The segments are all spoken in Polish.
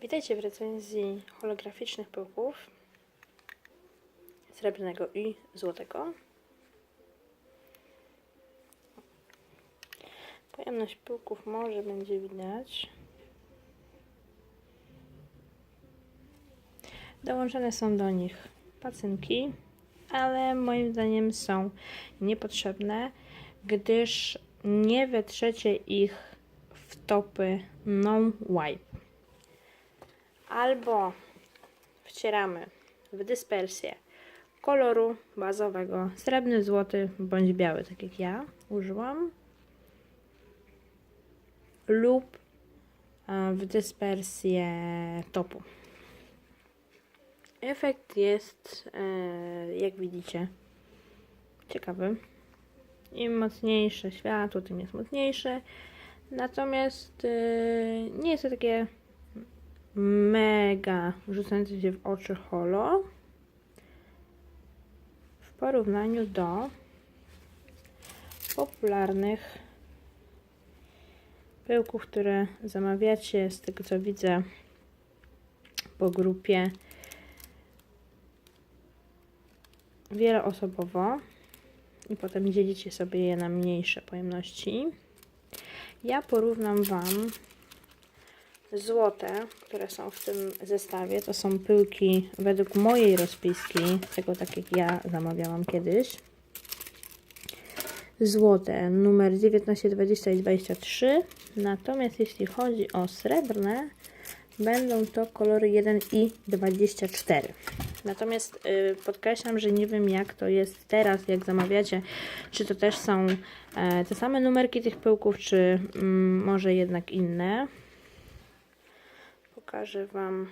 Witajcie w recenzji holograficznych pyłków srebrnego i złotego. Pojemność pyłków może będzie widać. Dołączone są do nich pacynki, ale moim zdaniem są niepotrzebne, gdyż nie wetrzecie ich w topy no wipe albo wcieramy w dyspersję koloru bazowego srebrny, złoty bądź biały, tak jak ja użyłam, lub e, w dyspersję topu. Efekt jest, e, jak widzicie, ciekawy. Im mocniejsze światło, tym jest mocniejsze. Natomiast e, nie jest to takie mega. Rzucające się w oczy holo. W porównaniu do popularnych pyłków, które zamawiacie z tego co widzę po grupie wieloosobowo. I potem dzielicie sobie je na mniejsze pojemności. Ja porównam Wam złote, które są w tym zestawie, to są pyłki według mojej rozpiski, tego tak jak ja zamawiałam kiedyś. Złote numer 19, 20 i 23. Natomiast jeśli chodzi o srebrne, będą to kolory 1 i 24. Natomiast y, podkreślam, że nie wiem jak to jest teraz, jak zamawiacie, czy to też są e, te same numerki tych pyłków, czy mm, może jednak inne pokażę Wam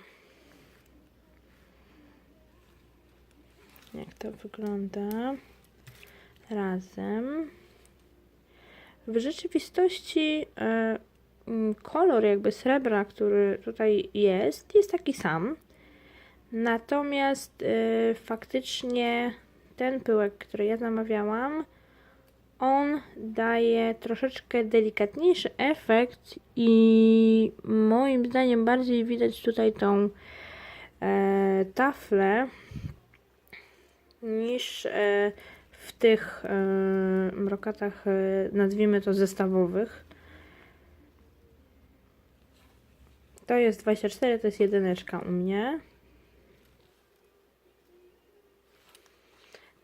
jak to wygląda razem. W rzeczywistości e, kolor jakby srebra, który tutaj jest, jest taki sam. Natomiast e, faktycznie ten pyłek, który ja zamawiałam, on daje troszeczkę delikatniejszy efekt i moim zdaniem bardziej widać tutaj tą e, taflę niż e, w tych e, mrokatach, e, nazwijmy to zestawowych. To jest 24, to jest jedyneczka u mnie.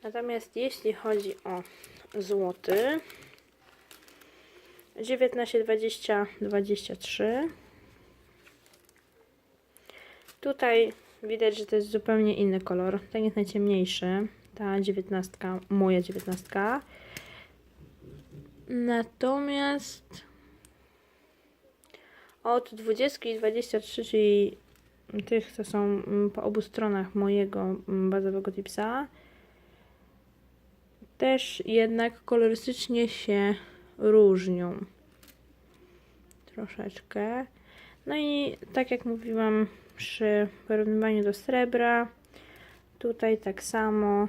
Natomiast jeśli chodzi o złoty. 19, 20, 23. Tutaj widać, że to jest zupełnie inny kolor. Ten jest najciemniejszy. Ta 19, moja 19. Natomiast od 20 i 23, czyli tych, co są po obu stronach mojego bazowego tipsa, też jednak kolorystycznie się różnią. Troszeczkę. No i tak jak mówiłam przy porównywaniu do srebra, tutaj tak samo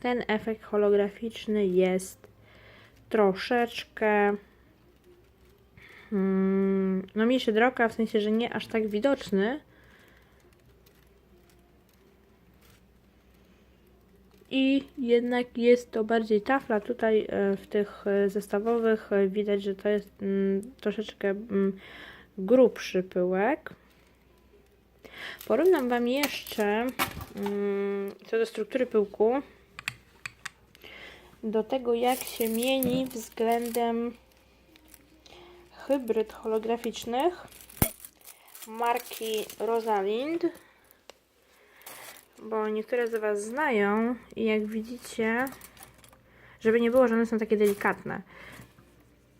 ten efekt holograficzny jest troszeczkę mm, no mniejszy droga, w sensie, że nie aż tak widoczny, i jednak jest to bardziej tafla. Tutaj e, w tych e, zestawowych e, widać, że to jest mm, troszeczkę mm, grubszy pyłek. Porównam Wam jeszcze mm, co do struktury pyłku do tego jak się mieni względem hybryd holograficznych marki Rosalind bo niektóre z Was znają i jak widzicie, żeby nie było, że one są takie delikatne.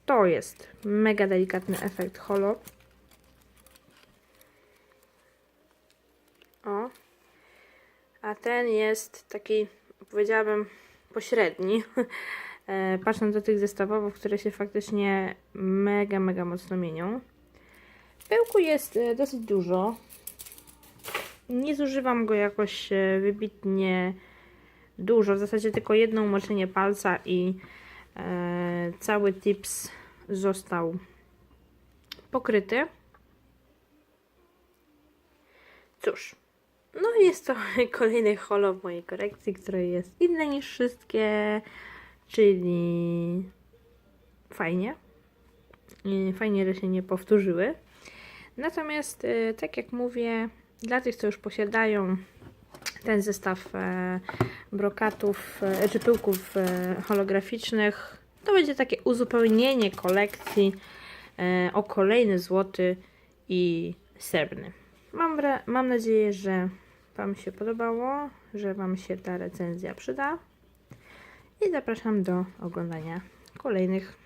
To jest mega delikatny efekt holo. O. A ten jest taki, powiedziałabym, pośredni. E, patrząc do tych zestawowych, które się faktycznie mega, mega mocno mienią. Pyłku jest e, dosyć dużo. Nie zużywam go jakoś e, wybitnie dużo, w zasadzie tylko jedno umoczenie palca i e, cały tips został pokryty. cóż, no jest to kolejny holo w mojej korekcji, które jest inne niż wszystkie, czyli fajnie. Fajnie, że się nie powtórzyły. Natomiast, y, tak jak mówię, dla tych, co już posiadają ten zestaw e, brokatów e, czy pyłków e, holograficznych, to będzie takie uzupełnienie kolekcji o kolejny złoty i srebrny. Mam, mam nadzieję, że Wam się podobało, że Wam się ta recenzja przyda i zapraszam do oglądania kolejnych.